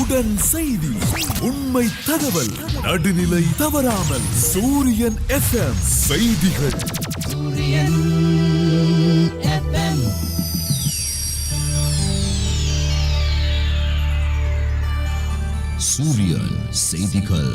உடன் செய்தி உண்மை தகவல் நடுநிலை தவறாமல் சூரியன் எஃப்எம் செய்திகள். சூரியன் செய்திகள்.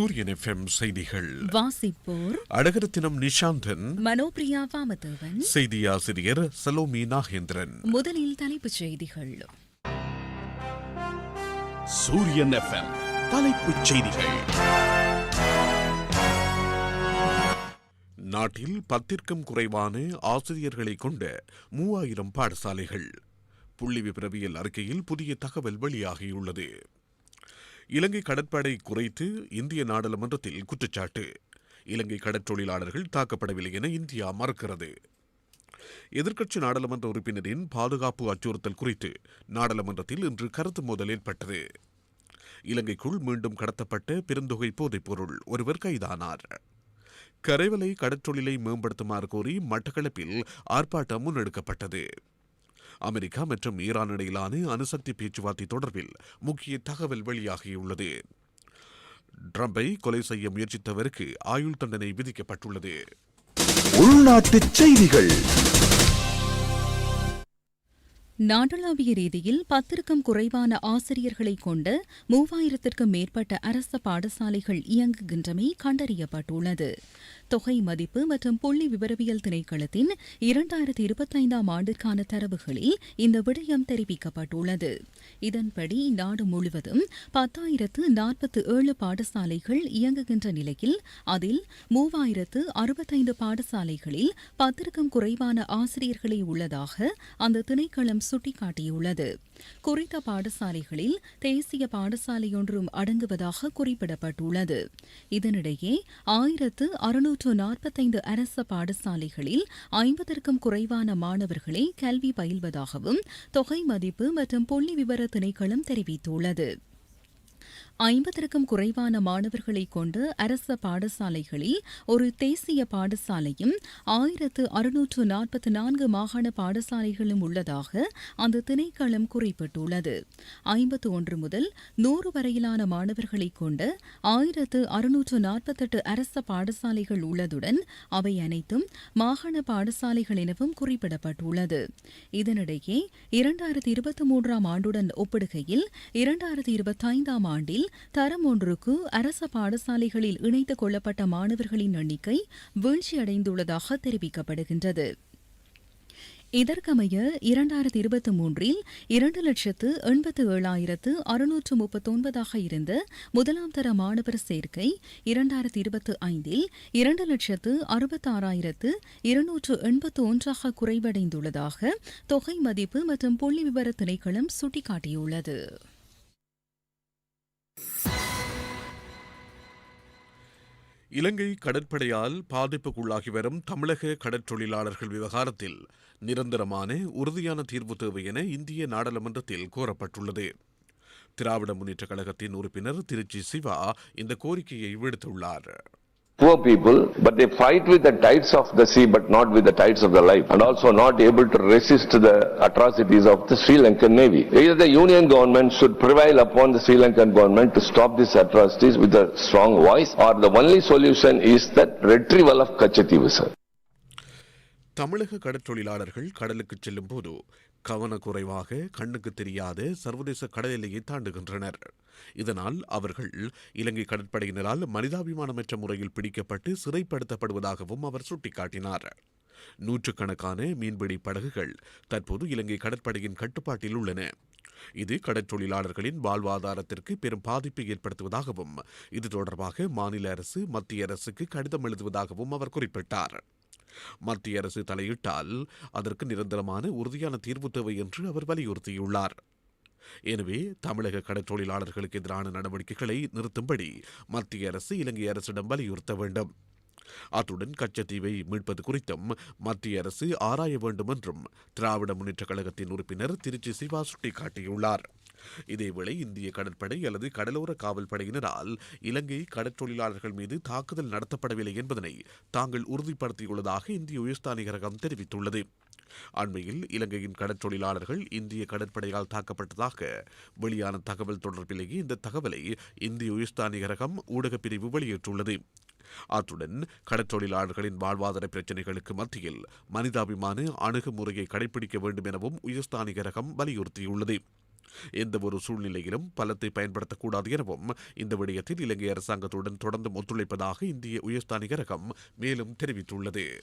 சூரியன் எஃப்எம் செய்திகள். வாசிப்போர். அழகரத்தினம் நிஷாந்தன். மனோபிரியா வாமதேவன். செய்தி ஆசிரியர் சலோமி நாகேந்திரன். முதலில் தலைப்புச் செய்திகள். சூரியன் எஃப்எம் தலைப்புச் செய்திகள். நாட்டில் பத்திற்கும் குறைவான ஆசிரியர்களை கொண்ட மூவாயிரம் பாடசாலைகள். புள்ளி விபரவியல் அறிக்கையில் புதிய தகவல் வெளியாகியுள்ளது. இலங்கை கடற்படை குறைத்து இந்திய நாடாளுமன்றத்தில் குற்றச்சாட்டு. இலங்கை கடற்றொழிலாளர்கள் தாக்கப்படவில்லை என இந்தியா மறுக்கிறது. எதிர்க்கட்சி நாடாளுமன்ற உறுப்பினரின் பாதுகாப்பு அச்சுறுத்தல் குறித்து நாடாளுமன்றத்தில் இன்று கருத்து மோதல் ஏற்பட்டது. இலங்கைக்குள் மீண்டும் கடத்தப்பட்ட பெருந்தொகை போதைப்பொருள் ஒருவர் கைதானார். கரைவலை கடற்றொழிலை மேம்படுத்துமாறு கோரி மட்டக்களப்பில் ஆர்ப்பாட்டம் முன்னெடுக்கப்பட்டது. அமெரிக்கா மற்றும் ஈரான் இடையிலான அணுசக்தி பேச்சுவார்த்தை தொடர்பில் முக்கிய தகவல் வெளியாகியுள்ளது. ட்ரம்பை கொலை செய்ய முயற்சித்தவருக்கு ஆயுள் தண்டனை விதிக்கப்பட்டுள்ளது. உள்நாட்டுச் செய்திகள். நாடளாவிய ரீதியில் பத்திற்கும் குறைவான ஆசிரியர்களை கொண்ட மூவாயிரத்திற்கும் மேற்பட்ட அரச பாடசாலைகள் இயங்குகின்றமை கண்டறியப்பட்டுள்ளது. தொகை மதிப்பு மற்றும் புள்ளி விவரவியல் திணைக்களத்தின் இரண்டாயிரத்தி இருபத்தைந்தாம் ஆண்டிற்கான தரவுகளில் இந்த விடயம் தெரிவிக்கப்பட்டுள்ளது. இதன்படி நாடு முழுவதும் பத்தாயிரத்து நாற்பத்து ஏழு பாடசாலைகள் இயங்குகின்ற நிலையில் அதில் மூவாயிரத்து அறுபத்தைந்து பாடசாலைகளில் பத்திற்கும் குறைவான ஆசிரியர்களே உள்ளதாக அந்த திணைக்களம் சுட்டிக்காட்டியுள்ளது. குறித்த பாடசாலைகளில் தேசிய பாடசாலையொன்றும் அடங்குவதாக குறிப்பிடப்பட்டுள்ளது. இதனிடையே ஆயிரத்து அறுநூற்று நாற்பத்தைந்து அரச பாடசாலைகளில் ஐம்பதற்கும் குறைவான மாணவர்களே கல்வி பயில்வதாகவும் தொகை மதிப்பு மற்றும் புள்ளி விவர திணைக்களம் தெரிவித்துள்ளது. ஐம்பதற்கும் குறைவான மாணவர்களை கொண்டு அரச பாடசாலைகளில் ஒரு தேசிய பாடசாலையும் ஆயிரத்து அறுநூற்று நாற்பத்தி நான்கு மாகாண பாடசாலைகளும் உள்ளதாக அந்த திணைக்களம் குறிப்பிட்டுள்ளது. ஐம்பத்து ஒன்று முதல் நூறு வரையிலான மாணவர்களை கொண்டு ஆயிரத்து அறுநூற்று நாற்பத்தெட்டு அரச பாடசாலைகள் உள்ளதுடன் அவை அனைத்தும் மாகாண பாடசாலைகள் எனவும் குறிப்பிடப்பட்டுள்ளது. இதனிடையே இரண்டாயிரத்தி இருபத்தி மூன்றாம் ஆண்டுடன் ஒப்பிடுகையில் இரண்டாயிரத்தி இருபத்தைந்தாம் ஆண்டில் தரம் ஒன்றுக்கு அரச பாடசாலைகளில் இணைத்துக் கொள்ளப்பட்ட மாணவர்களின் எண்ணிக்கை வீழ்ச்சியடைந்துள்ளதாக தெரிவிக்கப்படுகின்றது. இதற்கமைய இரண்டாயிரத்தி இருபத்தி மூன்றில் இரண்டு லட்சத்து எண்பத்து ஏழாயிரத்து அறுநூற்று முப்பத்தொன்பதாக இருந்த முதலாம் தர மாணவர் சேர்க்கை இரண்டாயிரத்தி இருபத்தி ஐந்தில் இரண்டு லட்சத்து அறுபத்தாறாயிரத்து இருநூற்று எண்பத்து ஒன்றாக குறைவடைந்துள்ளதாக தொகை மதிப்பு மற்றும் புள்ளி விவர திணைக்களம் சுட்டிக்காட்டியுள்ளது. இலங்கை கடற்படையால் பாதிப்புக்குள்ளாகி வரும் தமிழக கடற்றொழிலாளர்கள் விவகாரத்தில் நிரந்தரமான உறுதியான தீர்வு தேவை என இந்திய நாடாளுமன்றத்தில் கோரப்பட்டுள்ளது. திராவிட முன்னேற்றக் கழகத்தின் உறுப்பினர் திருச்சி சிவா இந்த கோரிக்கையை விடுத்துள்ளார். Poor people, but they fight with the tides of the sea, but not with the tides of the life, and also not able to resist the atrocities of the Sri Lankan Navy. Either the Union government should prevail upon the Sri Lankan government to stop these atrocities with a strong voice, or the only solution is that retrieval of Kachati vessel. தமிழக கடற்றொழிலாளர்கள் கடலுக்கு செல்லும் போது கவனக்குறைவாக கண்ணுக்கு தெரியாத சர்வதேச கடல் எல்லையை தாண்டுகின்றனர். இதனால் அவர்கள் இலங்கை கடற்படையினரால் மனிதாபிமானமற்ற முறையில் பிடிக்கப்பட்டு சிறைப்படுத்தப்படுவதாகவும் அவர் சுட்டிக்காட்டினார். நூற்றுக்கணக்கான மீன்பிடி படகுகள் தற்போது இலங்கை கடற்படையின் கட்டுப்பாட்டில் உள்ளன. இது கடற்றொழிலாளர்களின் வாழ்வாதாரத்திற்கு பெரும் பாதிப்பை ஏற்படுத்துவதாகவும் இது தொடர்பாக மாநில அரசு மத்திய அரசுக்கு கடிதம் எழுதுவதாகவும் அவர் குறிப்பிட்டார். மத்திய அரசு தலையிட்டால் அதற்கு நிரந்தரமான உறுதியான தீர்வு தேவை என்று அவர் வலியுறுத்தியுள்ளார். எனவே தமிழக கடற்றொழிலாளர்களுக்கு எதிரான நடவடிக்கைகளை நிறுத்தும்படி மத்திய அரசு இலங்கை அரசிடம் வலியுறுத்த வேண்டும். அத்துடன் கச்சத்தீவை மீட்பது குறித்தும் மத்திய அரசு ஆராய வேண்டும் என்றும் திராவிட முன்னேற்றக் கழகத்தின் உறுப்பினர் திருச்சி சிவா சுட்டிக்காட்டியுள்ளார். இதேவேளை இந்திய கடற்படை அல்லது கடலோர காவல் படையினரால் இலங்கை கடற்றொழிலாளர்கள் மீது தாக்குதல் நடத்தப்படவில்லை என்பதனை தாங்கள் உறுதிப்படுத்தியுள்ளதாக இந்திய உயர்ஸ்தானிகரகம் தெரிவித்துள்ளது. அண்மையில் இலங்கையின் கடற்றொழிலாளர்கள் இந்திய கடற்படையால் தாக்கப்பட்டதாக வெளியான தகவல் தொடர்பிலேயே இந்த தகவலை இந்திய உயர்ஸ்தானிகரகம் ஊடகப் பிரிவு வெளியிட்டுள்ளது. அத்துடன் கடற்றொழிலாளர்களின் வாழ்வாதார பிரச்சினைகளுக்கு மத்தியில் மனிதாபிமான அணுகுமுறையை கடைபிடிக்க வேண்டும் எனவும் உயர்ஸ்தானிகரகம் வலியுறுத்தியுள்ளது. எந்த ஒரு சூழ்நிலையிலும் பலத்தை பயன்படுத்தக்கூடாது எனவும் இந்த விடயத்தில் இலங்கை அரசாங்கத்துடன் தொடர்ந்து ஒத்துழைப்பதாக இந்திய உயர்ஸ்தானிகரகம் மேலும் தெரிவித்துள்ளது.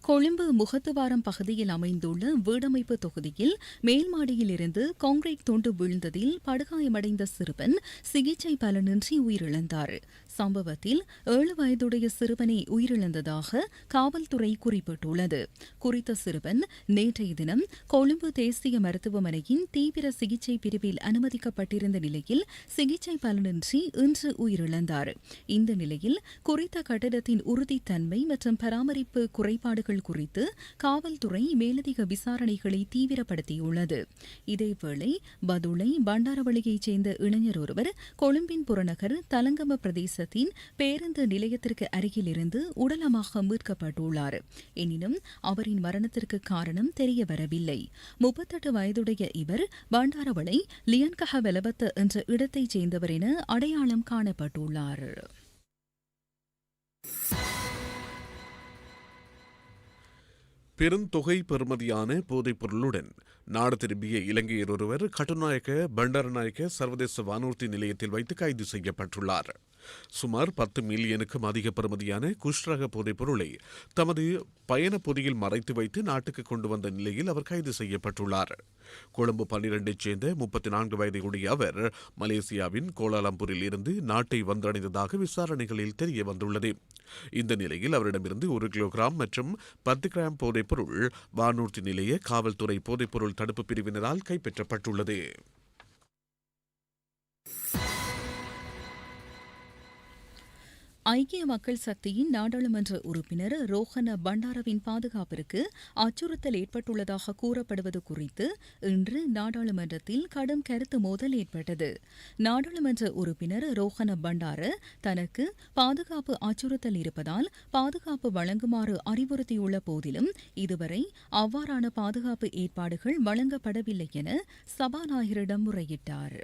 கொழும்பு முகத்துவாரம் பகுதியில் அமைந்துள்ள வீடமைப்பு தொகுதியில் மேல் இருந்து கான்கிரீட் துண்டு விழுந்ததில் படுகாயமடைந்த சிறுவன் சிகிச்சை பலனின்றி உயிரிழந்தார். சம்பவத்தில் ஏழு வயதுடைய சிறுவனை உயிரிழந்ததாக காவல்துறை குறிப்பிட்டுள்ளது. குறித்த சிறுவன் நேற்றைய தினம் கொழும்பு தேசிய மருத்துவமனையின் தீவிர சிகிச்சை பிரிவில் அனுமதிக்கப்பட்டிருந்த நிலையில் சிகிச்சை பலனின்றி இன்று உயிரிழந்தார். இந்த நிலையில் குறித்த கட்டடத்தின் உறுதித்தன்மை மற்றும் பராமரிப்பு குறைபாடுகள் குறித்து காவல்துறை மேலதிக விசாரணைகளை தீவிரப்படுத்தியுள்ளது. இதேவேளை பதுளை பண்டாரவளியைச் சேர்ந்த இளைஞர் ஒருவர் கொழும்பின் புறநகர் தலங்கம பிரதேச பிரதேசத்தின் பேருந்து நிலையத்திற்கு அருகிலிருந்து உடலமாக மீட்கப்பட்டுள்ளார். எனினும் அவரின் மரணத்திற்கு காரணம் தெரியவரவில்லை. முப்பத்தெட்டு வயதுடைய இவர் பண்டாரவளை லியன்கஹ வெலபத்த என்ற இடத்தைச் சேர்ந்தவர் என அடையாளம் காணப்பட்டுள்ளார். பெருந்தொகை பெறுமதியான போதைப் பொருளுடன் நாடு திரும்பிய இலங்கையர் ஒருவர் கட்டுநாயக்க பண்டாரநாயக்க சர்வதேச வானூர்தி நிலையத்தில் வைத்து கைது செய்யப்பட்டுள்ளார். சுமார் பத்து மில்லியனுக்கும் அதிக பெறுமதியான குஷ்ரக போதைப் பொருளை தமது பயண பொதியில் மறைத்து வைத்து நாட்டுக்கு கொண்டு வந்த நிலையில் அவர் கைது செய்யப்பட்டுள்ளார். கொழும்பு பன்னிரண்டைச் சேர்ந்த முப்பத்தி நான்கு வயதையுடைய அவர் மலேசியாவின் கோலாலம்பூரில் இருந்து நாட்டை வந்தடைந்ததாக விசாரணைகளில் தெரிய வந்துள்ளது. இந்த நிலையில் அவரிடமிருந்து ஒரு கிலோகிராம் மற்றும் பத்து கிராம் போதைப் பொருள் வானூர்தி நிலைய காவல்துறை போதைப்பொருள் தடுப்பு பிரிவினரால் கைப்பற்றப்பட்டுள்ளது. ஐக்கிய மக்கள் சக்தியின் நாடாளுமன்ற உறுப்பினர் ரோஹன பண்டாரவின் பாதுகாப்பிற்கு அச்சுறுத்தல் ஏற்பட்டுள்ளதாக கூறப்படுவது குறித்து இன்று நாடாளுமன்றத்தில் கடும் கருத்து மோதல் ஏற்பட்டது. நாடாளுமன்ற உறுப்பினர் ரோஹன பண்டார தனக்கு பாதுகாப்பு அச்சுறுத்தல் இருப்பதால் பாதுகாப்பு வழங்குமாறு அறிவுறுத்தியுள்ள போதிலும் இதுவரை அவ்வாறான பாதுகாப்பு ஏற்பாடுகள் வழங்கப்படவில்லை என சபாநாயகரிடம் முறையிட்டார்.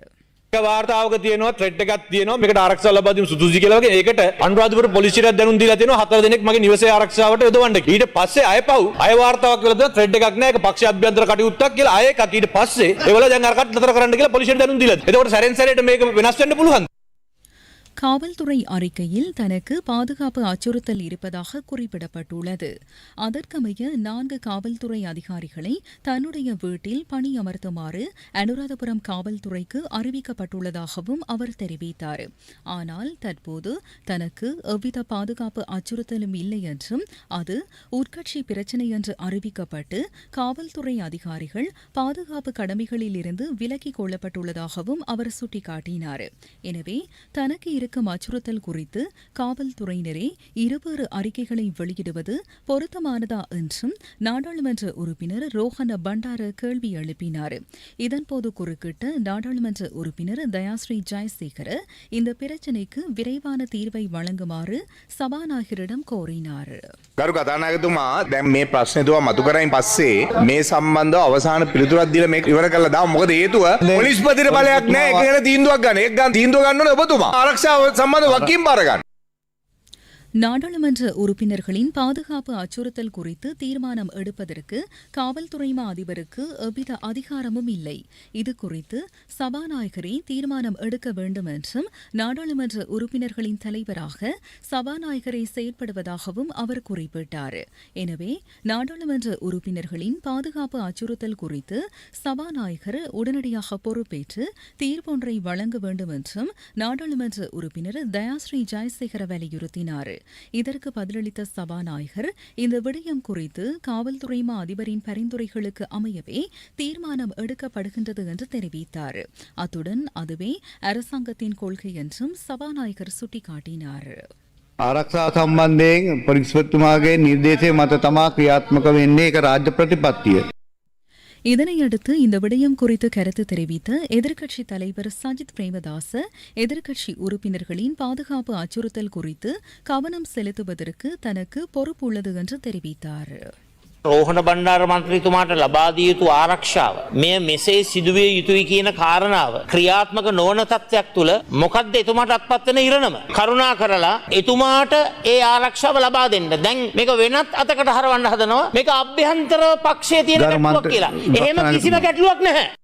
වාර්තාවක තියෙනවා ත්‍රෙට් එකක් තියෙනවා. මේකට ආරක්ෂා ලබා දීම සුදුසු කියලා වගේ. ඒකට අනුරාධපුර පොලිසියට දැනුම් දීලා තියෙනවා. හතර දෙනෙක් මගේ නිවසේ ආරක්ෂාවට යොදවන්න ඊට පස්සේ අය පව්. අය වාර්තාවක් කරලා තියෙනවා ත්‍රෙඩ් එකක් නෑ ඒක පක්ෂ අභ්‍යන්තර කටයුත්තක් කියලා. අය එකක්. ඊට පස්සේ ඒවල දැන් අරකට නතර කරන්න කියලා පොලිසියට දැනුම් දීලා එතකොට සැරෙන් සැරේට මේක වෙනස් වෙන්න පුළුවන් காவல்துறை அறிக்கையில் தனக்கு பாதுகாப்பு அச்சுறுத்தல் இருப்பதாக குறிப்பிடப்பட்டுள்ளது. அதற்கமைய நான்கு காவல்துறை அதிகாரிகளை தன்னுடைய வீட்டில் பணியமர்த்துமாறு அனுராதபுரம் காவல்துறைக்கு அறிவிக்கப்பட்டுள்ளதாகவும் அவர் தெரிவித்தார். ஆனால் தற்போது தனக்கு எவ்வித பாதுகாப்பு அச்சுறுத்தலும் இல்லை என்றும் அது உட்கட்சி பிரச்சினை என்று அறிவிக்கப்பட்டு காவல்துறை அதிகாரிகள் பாதுகாப்பு கடமைகளில் இருந்து விலக்கிக் கொள்ளப்பட்டுள்ளதாகவும் அவர் சுட்டிக்காட்டினார். எனவே தனக்கு இருக்கும் அச்சுறுத்தல் குறித்து காவல்துறையினரே இருவேறு அறிக்கைகளை வெளியிடுவது பொருத்தமானதா என்றும் நாடாளுமன்ற உறுப்பினர் ரோஹன பண்டார கேள்வி எழுப்பினார் இதன்போது குறுக்கிட்ட நாடாளுமன்ற உறுப்பினர் தயாஸ்ரீ ஜெயசேகர இந்த பிரச்சினைக்கு விரைவான தீர்வை வழங்குமாறு சபாநாயகரிடம் கோரினார் ගරු කතානායකතුමා දැන් මේ ප්‍රශ්නතුවා මතු කරයින් පස්සේ මේ සම්බන්ධ අවසාන පිළිතුරක් දීලා මේක ඉවර කළා දාමු. මොකද හේතුව පොලිස්පතිට බලයක් නැහැ. ඒක ගැන තීන්දුවක් ගන්න. ඒක ගන්න තීන්දුව ගන්න ඕනේ ඔබතුමා. ආරක්ෂාව സംബന്ധം വക്കീം പാറകാൻ நாடாளுமன்ற உறுப்பினர்களின் பாதுகாப்பு அச்சுறுத்தல் குறித்து தீர்மானம் எடுப்பதற்கு காவல்துறை மா அதிபருக்கு எவ்வித அதிகாரமும் இல்லை. இது குறித்து சபாநாயகரே தீர்மானம் எடுக்க வேண்டும் என்றும் நாடாளுமன்ற உறுப்பினர்களின் தலைவராக சபாநாயகரை செயல்படுவதாகவும் அவர் குறிப்பிட்டார். எனவே நாடாளுமன்ற உறுப்பினர்களின் பாதுகாப்பு அச்சுறுத்தல் குறித்து சபாநாயகர் உடனடியாக பொறுப்பேற்று தீர்ப்பொன்றை வழங்க வேண்டும் என்றும் நாடாளுமன்ற உறுப்பினர் தயாஸ்ரீ ஜெயசேகர வலியுறுத்தினார். இதற்கு பதிலளித்த சபாநாயகர் இந்த விடயம் குறித்து காவல்துறை மா அதிபரின் பரிந்துரைகளுக்கு அமையவே தீர்மானம் எடுக்கப்படுகின்றது என்று தெரிவித்தார் அத்துடன் அதுவே அரசாங்கத்தின் கொள்கை என்றும் சபாநாயகர் சுட்டிக்காட்டினார் ආරක්ෂා සම්බන්ධයෙන් පොලිස්පතිතුමාගේ නිර්දේශය මත තමා ක්‍රියාත්මක වෙන්නේ එක රාජ්‍ය ප්‍රතිපත්තිය. இதனையடுத்து இந்த விடயம் குறித்து கருத்து தெரிவித்த எதிர்க்கட்சித் தலைவர் சஜித் பிரேமதாச எதிர்க்கட்சி உறுப்பினர்களின் பாதுகாப்பு அச்சுறுத்தல் குறித்து கவனம் செலுத்துவதற்கு தனக்கு பொறுப்பு உள்ளது என்று தெரிவித்தார். රෝහණ බණ්ඩාර මන්ත්‍රීතුමාට ලබාදිය යුතු ආරක්ෂාව. මෙය මෙසේ සිදුවිය යුතුයි කියන කාරණාව. ක්‍රියාත්මක නොවන තත්ත්වයක් තුළ මොකක්ද එතුමාට අත්පත්වන ඉරණම. කරුණා කරලා එතුමාට ඒ ආරක්ෂාව ලබා දෙන්න. දැන් මේක වෙනත් අතකට හරවන්න හදනවා මේක අභ්‍යන්තර පක්ෂය තියෙන ගැටලුවක් කියලා. එහෙම කිසිම ගැටලුවක් නැහැ.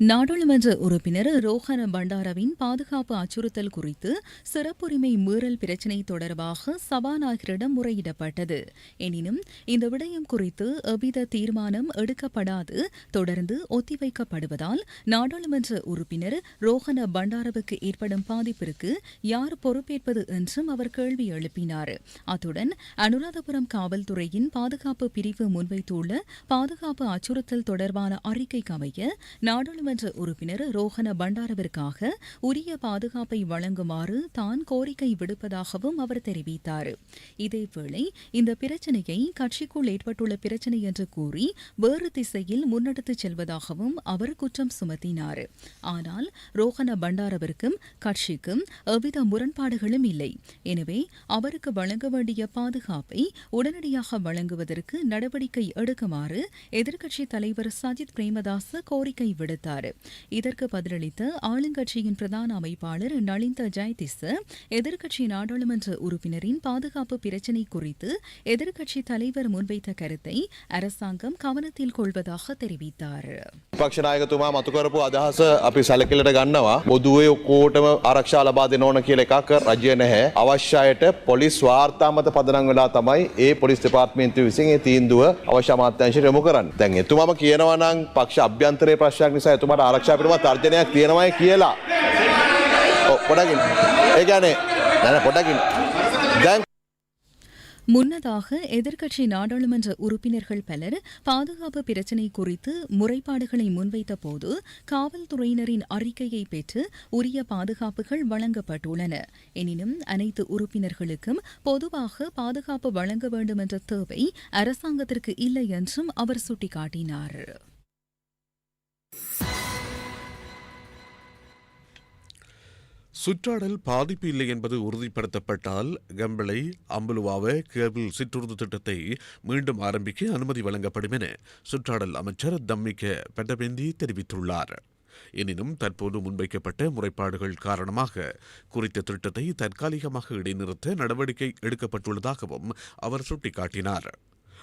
நாடாளுமன்ற உறுப்பினர் ரோஹன பண்டாரவின் பாதுகாப்பு அச்சுறுத்தல் குறித்து சிறப்புரிமை மீறல் பிரச்சினை தொடர்பாக சபாநாயகரிடம் முறையிடப்பட்டது. எனினும் இந்த விடயம் குறித்து எவ்வித தீர்மானம் எடுக்கப்படாது தொடர்ந்து ஒத்திவைக்கப்படுவதால் நாடாளுமன்ற உறுப்பினர் ரோஹன பண்டாரவுக்கு ஏற்படும் பாதிப்பிற்கு யார் பொறுப்பேற்பது என்றும் அவர் கேள்வி எழுப்பினார். அத்துடன் அனுராதபுரம் காவல்துறையின் பாதுகாப்பு பிரிவு முன்வைத்துள்ள பாதுகாப்பு அச்சுறுத்தல் தொடர்பான அறிக்கைக்கு அமைய நாடாளுமன்ற உறுப்பினர் ரோஹன பண்டாரவிற்காக உரிய பாதுகாப்பை வழங்குமாறு தான் கோரிக்கை விடுப்பதாகவும் அவர் தெரிவித்தார். இதேவேளை இந்த பிரச்சினையை கட்சிக்குள் ஏற்பட்டுள்ள பிரச்சினை என்று கூறி வேறு திசையில் முன்னெடுத்துச் செல்வதாகவும் அவர் குற்றம் சுமத்தினார். ஆனால் ரோஹன பண்டாரவிற்கும் கட்சிக்கும் எவ்வித முரண்பாடுகளும் இல்லை. எனவே அவருக்கு வழங்க வேண்டிய பாதுகாப்பை உடனடியாக வழங்குவதற்கு நடவடிக்கை எடுக்குமாறு எதிர்க்கட்சித் தலைவர் சஜித் பிரேமதாச கோரிக்கை விடுத்தார். இதற்கு பதிலளித்த ஆளுங்கட்சியின் பிரதான அமைப்பாளர் நளிந்த ஜெயதிச எதிர்க்கட்சி நாடாளுமன்ற உறுப்பினரின் பாதுகாப்பு பிரச்சினை குறித்து எதிர்க்கட்சி தலைவர் முன்வைத்த கருத்தை அரசாங்கம் கவனத்தில் கொள்வதாக தெரிவித்தார் පක්ෂනායකතුමා මතු කරපු අදහස අපි සැලකිලට ගන්නවා බොදුවේ ඔක්කෝටම ආරක්ෂා ලබා දෙන ඕන කියල එකක් රජය නැහැ අවශ්‍යයට පොලිස් වාර්තාමත පදනං වෙලා තමයි ඒ පොලිස් දෙපාර්ත්මේන්තු විසින් ඒ තීන්දුව අවශ්‍ය අමාත්‍යංශයට යොමු කරන්න. දැන් එතුමම කියනවා නම් පක්ෂ අභ්‍යන්තරයේ ප්‍රශ්නයක් නිසා එතුමාට ආරක්ෂා පිටුමත් තර්ජනයක් තියෙනවායි කියලා. ඔව්, පොඩකින්. ඒ කියන්නේ නෑ නෑ පොඩකින්. දැන් முன்னதாக எதிர்க்கட்சி நாடாளுமன்ற உறுப்பினர்கள் பலர் பாதுகாப்பு பிரச்சினை குறித்து முறைப்பாடுகளை முன்வைத்த போது காவல்துறையினரின் அறிக்கையை பெற்று உரிய பாதுகாப்புகள் வழங்கப்பட்டுள்ளன எனினும் அனைத்து உறுப்பினர்களுக்கும் பொதுவாக பாதுகாப்பு வழங்க வேண்டும் என்ற தேவை அரசாங்கத்திற்கு இல்லை என்றும் அவர் சுட்டிக்காட்டினார் சுற்றாடல் பாதிப்பு இல்லை என்பது உறுதிப்படுத்தப்பட்டால் கம்பளை அம்பலுவாவ கேபிள் சிற்றுந்து திட்டத்தை மீண்டும் ஆரம்பிக்க அனுமதி வழங்கப்படும் என சுற்றாடல் அமைச்சர் தம்மிக்க பெட்டபெந்தி தெரிவித்துள்ளார். எனினும் தற்போது முன்வைக்கப்பட்ட முறைப்பாடுகள் காரணமாக குறித்த திட்டத்தை தற்காலிகமாக இடைநிறுத்த நடவடிக்கை எடுக்கப்பட்டுள்ளதாகவும் அவர் சுட்டிக்காட்டினார்.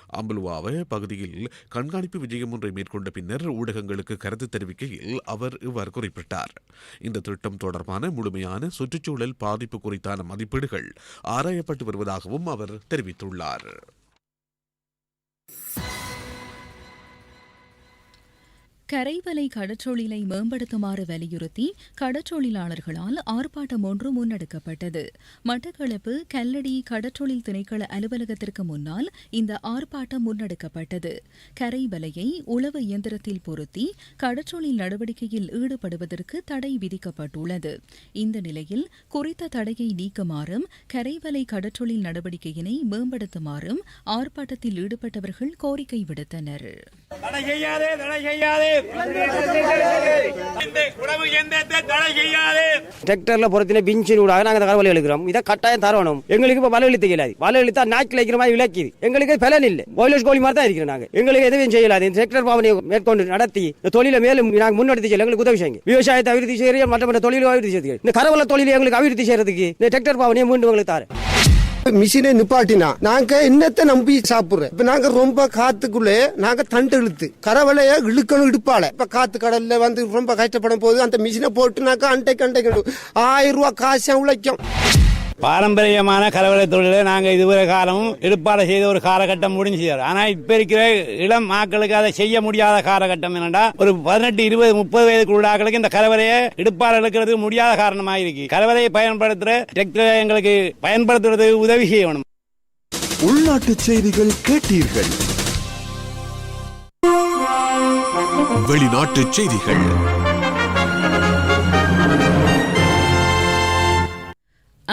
அம்புலுவாவ பகுதியில் கண்காணிப்பு விஜயம் ஒன்றை மேற்கொண்ட பின்னர் ஊடகங்களுக்கு கருத்து தெரிவிக்கையில் அவர் இவ்வாறு குறிப்பிட்டார். இந்த திட்டம் தொடர்பான முழுமையான சுற்றுச்சூழல் பாதிப்பு குறித்தான மதிப்பீடுகள் ஆராயப்பட்டு வருவதாகவும் அவர் தெரிவித்துள்ளார். கரைவலை கடற்றொழிலை மேம்படுத்துமாறு வலியுறுத்தி கடற்றொழிலாளர்களால் ஆர்ப்பாட்டம் ஒன்று முன்னெடுக்கப்பட்டது. மட்டக்களப்பு கல்லடி கடற்றொழில் திணைக்கள அலுவலகத்திற்கு முன்னால் இந்த ஆர்ப்பாட்டம் முன்னெடுக்கப்பட்டது. கரைவலையை உளவு இயந்திரத்தில் பொருத்தி கடற்றொழில் நடவடிக்கையில் ஈடுபடுவதற்கு தடை விதிக்கப்பட்டுள்ளது. இந்த நிலையில் குறித்த தடையை நீக்குமாறும் கரைவலை கடற்றொழில் நடவடிக்கையினை மேம்படுத்துமாறும் ஆர்ப்பாட்டத்தில் ஈடுபட்டவர்கள் கோரிக்கை விடுத்தனர். தடை செய்யாதே தடை செய்யாதே. டிராக்டர்ல பொறுத்தின பிஞ்சின் ஊடாக நாங்க இந்த எழுக்கிறோம் இதை கட்டாயம் தரணும். எங்களுக்கு இப்ப வலை இழுத்து இயலாது வலை இழுத்தா நாய்க்கு வைக்கிற மாதிரி விளக்கிது. எங்களுக்கு பலன் இல்லை. பாய்லர்ஸ் கோழி மாதிரி தான் இருக்கிறோம் நாங்க. எங்களுக்கு எதுவும் செய்யலாது. இந்த டிராக்டர் பாவனை மேற்கொண்டு நடத்தி இந்த தொழிலை மேலும் நாங்கள் முன்னெடுத்து செய்யல எங்களுக்கு உதவி செய்யுங்க. விவசாயத்தை அபிவிருத்தி செய்ய மற்ற மற்ற தொழிலும் அபிவிருத்தி செய்யுங்க இந்த கரவல தொழிலை எங்களுக்கு அபிவிருத்தி செய்யறதுக்கு இந்த டிராக்டர் பாவனையை மீண்டும் எங்களுக்கு தாரு மிஷினை நிப்பாட்டினா நாங்க என்னத்தை நம்பி சாப்பிடுறோம்? இப்ப நாங்க ரொம்ப காத்துக்குள்ளே நாங்க தண்டு இழுத்து கரவலைய இழுக்கணும் இடுப்பால. இப்ப காத்து கடல்ல வந்து ரொம்ப கஷ்டப்படும் போது அந்த மிஷினை போட்டுனாக்கா அண்டைக்கு அண்டைக்கு ஆயிரம் ரூபாய் காசு உழைக்கும். பாரம்பரியமான கலவரை தொழிலை நாங்கள் இதுவரை காலமும் எடுப்பாடு செய்த ஒரு காலகட்டம் முடிஞ்சு ஆனால் இப்போ இருக்கிற இளம் மக்களுக்கு அதை செய்ய முடியாத காலகட்டம் என்னடா ஒரு பதினெட்டு இருபது முப்பது வயதுக்குள்ளாக்களுக்கு இந்த கலவரையை இடுப்பாடு எடுக்கிறதுக்கு முடியாத காரணமாக இருக்கு. கலவரையை பயன்படுத்துகிற டெக்டரை எங்களுக்கு பயன்படுத்துறதுக்கு உதவி செய்யணும். உள்நாட்டு செய்திகள் கேட்டீர்கள். வெளிநாட்டு செய்திகள்.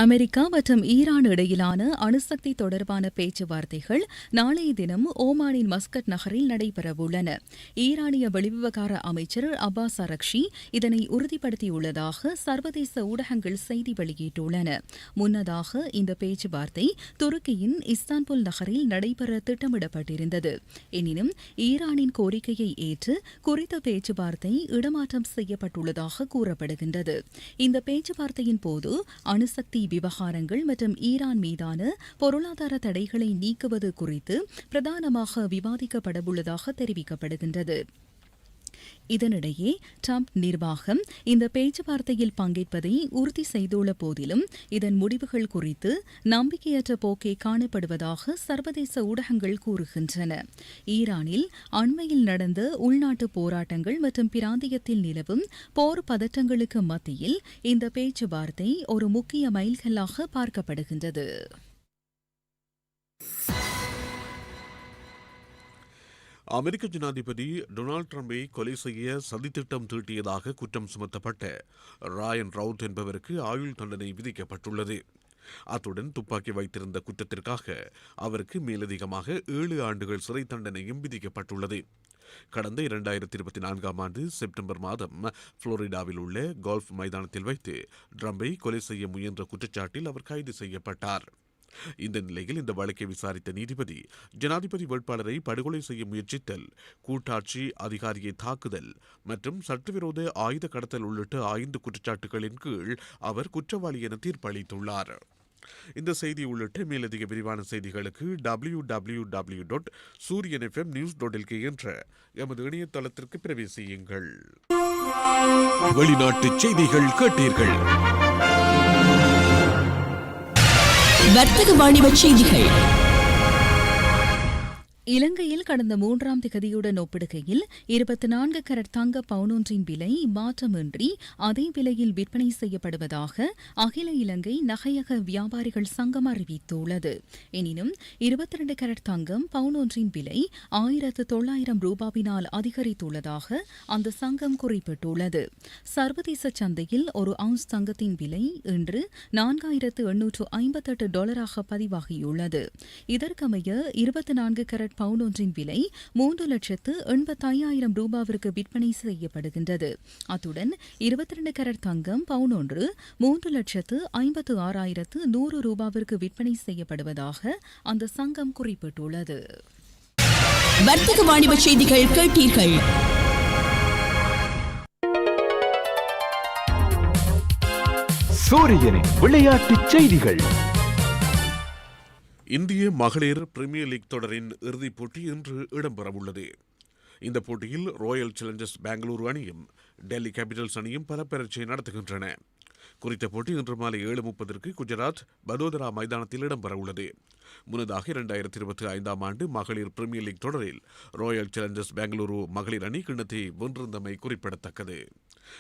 அமெரிக்கா மற்றும் ஈரான் இடையிலான அணுசக்தி தொடர்பான பேச்சுவார்த்தைகள் நாளைய தினம் ஓமானின் மஸ்கட் நகரில் நடைபெறவுள்ளன. ஈரானிய வெளிவிவகார அமைச்சர் அப்பாஸ் அரக்ஷி இதனை உறுதிப்படுத்தியுள்ளதாக சர்வதேச ஊடகங்கள் செய்தி வெளியிட்டுள்ளன. முன்னதாக இந்த பேச்சுவார்த்தை துருக்கியின் இஸ்தான்புல் நகரில் நடைபெற திட்டமிடப்பட்டிருந்தது. எனினும் ஈரானின் கோரிக்கையை ஏற்று குறித்த பேச்சுவார்த்தை இடமாற்றம் செய்யப்பட்டுள்ளதாக கூறப்படுகின்றது. இந்த பேச்சுவார்த்தையின் போது அணுசக்தி விவகாரங்கள் மற்றும் ஈரான் மீதான பொருளாதார தடைகளை நீக்குவது குறித்து பிரதானமாக விவாதிக்கப்படவுள்ளதாக தெரிவிக்கப்படுகின்றது. இதனிடையே ட்ரம்ப் நிர்வாகம் இந்த பேச்சுவார்த்தையில் பங்கேற்பதை உறுதி செய்துள்ள போதிலும் இதன் முடிவுகள் குறித்து நம்பிக்கையற்ற போக்கே காணப்படுவதாக சர்வதேச ஊடகங்கள் கூறுகின்றன. ஈரானில் அண்மையில் நடந்த உள்நாட்டு போராட்டங்கள் மற்றும் பிராந்தியத்தில் நிலவும் போர் பதற்றங்களுக்கு மத்தியில் இந்த பேச்சுவார்த்தை ஒரு முக்கிய மைல்கல்லாக பார்க்கப்படுகின்றது. அமெரிக்க ஜனாதிபதி டொனால்ட் ட்ரம்பை கொலை செய்ய சதித்திட்டம் தீட்டியதாக குற்றம் சுமத்தப்பட்ட ராயன் ரவுத் என்பவருக்கு ஆயுள் தண்டனை விதிக்கப்பட்டுள்ளது. அத்துடன் துப்பாக்கி வைத்திருந்த குற்றத்திற்காக அவருக்கு மேலதிகமாக ஏழு ஆண்டுகள் சிறை தண்டனையும் விதிக்கப்பட்டுள்ளது. கடந்த இரண்டாயிரத்தி இருபத்தி நான்காம் ஆண்டு செப்டம்பர் மாதம் புளோரிடாவில் உள்ள கோல்ஃப் மைதானத்தில் வைத்து ட்ரம்பை கொலை செய்ய முயன்ற குற்றச்சாட்டில் அவர் கைது செய்யப்பட்டார். இந்த நிலையில் இந்த வழக்கை விசாரித்த நீதிபதி ஜனாதிபதி வேட்பாளரை படுகொலை செய்ய முயற்சித்தல் கூட்டாட்சி அதிகாரியை தாக்குதல் மற்றும் சட்டவிரோத ஆயுத கடத்தல் உள்ளிட்ட ஐந்து குற்றச்சாட்டுகளின் கீழ் அவர் குற்றவாளி என தீர்ப்பளித்துள்ளார். இந்த செய்தி உள்ளிட்ட மேலதிக விரிவான செய்திகளுக்கு W W W dot Sooriyan FM news dot LK என்ற எமது இணையதளத்திற்கு பிரவேசியுங்கள் வெளிநாட்டு செய்திகள் கேட்டீர்கள். வர்த்தக வாணிப செய்திகள். இலங்கையில் கடந்த மூன்றாம் திகதியுடன் ஒப்பிடுகையில் இருபத்தி நான்கு கரட் தங்க பவுனொன்றின் விலை மாற்றமின்றி அதே விலையில் விற்பனை செய்யப்படுவதாக அகில இலங்கை நகையக வியாபாரிகள் சங்கம் அறிவித்துள்ளது. எனினும் இருபத்தி ரெண்டு கரட் தங்கம் பவுனொன்றின் விலை ஆயிரத்து தொள்ளாயிரம் ரூபாவினால் அதிகரித்துள்ளதாக அந்த சங்கம் குறிப்பிட்டுள்ளது. சர்வதேச சந்தையில் ஒரு அவுன்ஸ் தங்கத்தின் விலை இன்று நான்காயிரத்து எண்ணூற்று ஐம்பத்தெட்டு டாலராக பதிவாகியுள்ளது. இதற்கமைய இருபத்தி நான்கு கரட் பவுன் ஒன்றின் விலை மூன்று லட்சத்து எண்பத்தையாயிரம் ரூபாவிற்கு விற்பனை செய்யப்படுகின்றது. அத்துடன் இருபத்தி ரெண்டு கரட் தங்கம் பவுன் ஒன்று மூன்று லட்சத்து ஐம்பத்து ஆறாயிரத்து நூறு ரூபாவிற்கு விற்பனை செய்யப்படுவதாக அந்த சங்கம் குறிப்பிட்டுள்ளது. வர்த்தக வாணிப செய்திகள் கேட்டீர்கள். சூரியனின் விளையாட்டுச் செய்திகள். இந்திய மகளிர் பிரீமியர் லீக் தொடரின் இறுதிப் போட்டி இன்று இடம்பெறவுள்ளது. இந்த போட்டியில் ராயல் சேலஞ்சர்ஸ் பெங்களூரு அணியும் டெல்லி கேபிட்டல்ஸ் அணியும் பல பரீட்சை நடத்துகின்றன. குறித்த போட்டி இன்று மாலை ஏழு முப்பதற்கு குஜராத் பதோதரா மைதானத்தில் இடம்பெறவுள்ளது. முன்னதாக இரண்டாயிரத்தி இருபத்தி ஐந்தாம் ஆண்டு மகளிர் பிரீமியர் லீக் தொடரில் ராயல் சேலஞ்சர்ஸ் பெங்களூரு மகளிர் அணி கிண்ணத்தை வென்றிருந்தமை குறிப்பிடத்தக்கது.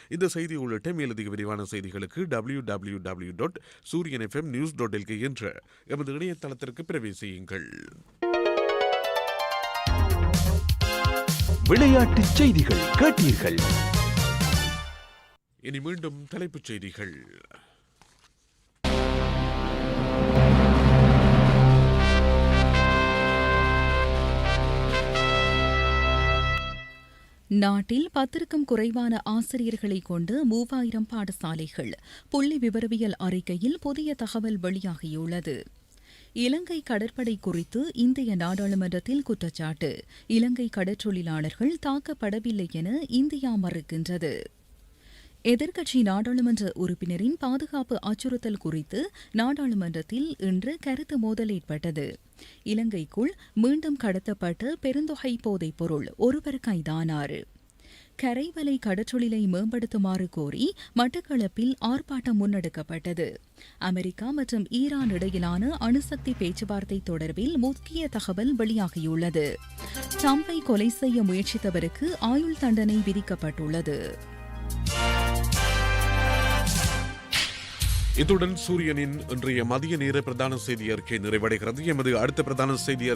இந்த செய்தி உள்ளிட்ட மேலதிக விரிவான செய்திகளுக்கு W W W dot Sooriyan FM news dot LK என்ற எமது இணையதளத்திற்கு பிரவேசியுங்கள். விளையாட்டுச் செய்திகள் கேட்டீர்கள். இனி மீண்டும் தலைப்புச் செய்திகள். நாட்டில் பத்திற்கும் குறைவான ஆசிரியர்களை கொண்டு மூவாயிரம் பாடசாலைகள். புள்ளி விவரவியல் அறிக்கையில் புதிய தகவல் வெளியாகியுள்ளது. இலங்கை கடற்படை குறித்து இந்திய நாடாளுமன்றத்தில் குற்றச்சாட்டு. இலங்கை கடற்றொழிலாளர்கள் தாக்கப்படவில்லை என இந்தியா மறுக்கின்றது. எதிர்க்கட்சி நாடாளுமன்ற உறுப்பினரின் பாதுகாப்பு அச்சுறுத்தல் குறித்து நாடாளுமன்றத்தில் இன்று கருத்து மோதல் ஏற்பட்டது. இலங்கைக்குள் மீண்டும் கடத்தப்பட்ட பெருந்தொகை போதைப் பொருள் ஒருவர் கைதானார் கரைவலை கடற்றொழிலை மேம்படுத்துமாறு கோரி மட்டக்களப்பில் ஆர்ப்பாட்டம் முன்னெடுக்கப்பட்டது. அமெரிக்கா மற்றும் ஈரான் இடையிலான அணுசக்தி பேச்சுவார்த்தை தொடர்பில் முக்கிய தகவல் வெளியாகியுள்ளது. ட்ரம்பை கொலை செய்ய முயற்சித்தவருக்கு ஆயுள் தண்டனை விதிக்கப்பட்டுள்ளது. இத்துடன் சூரியனின் இன்றைய மதிய நேர பிரதான செய்தி அறிக்கை நிறைவடைகிறது. எமது அடுத்த பிரதான செய்தி அறிக்கை